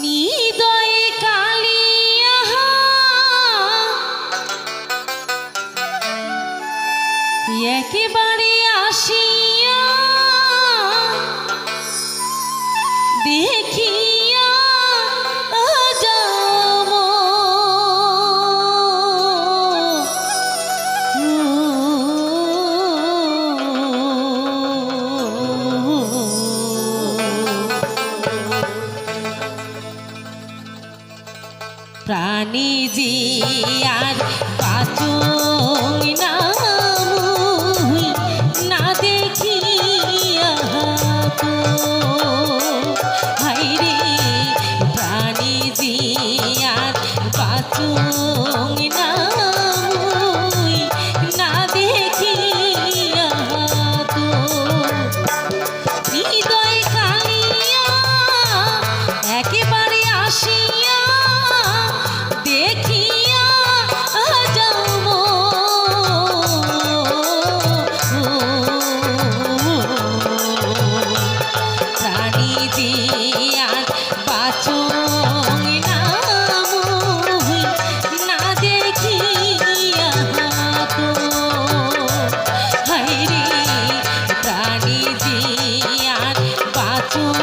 নিদয়ে কালিয়া একেবারে আসিয়া দেখিয়া প্রাণী যে Oh.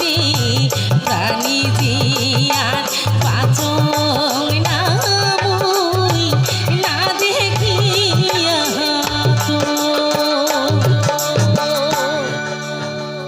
রে গান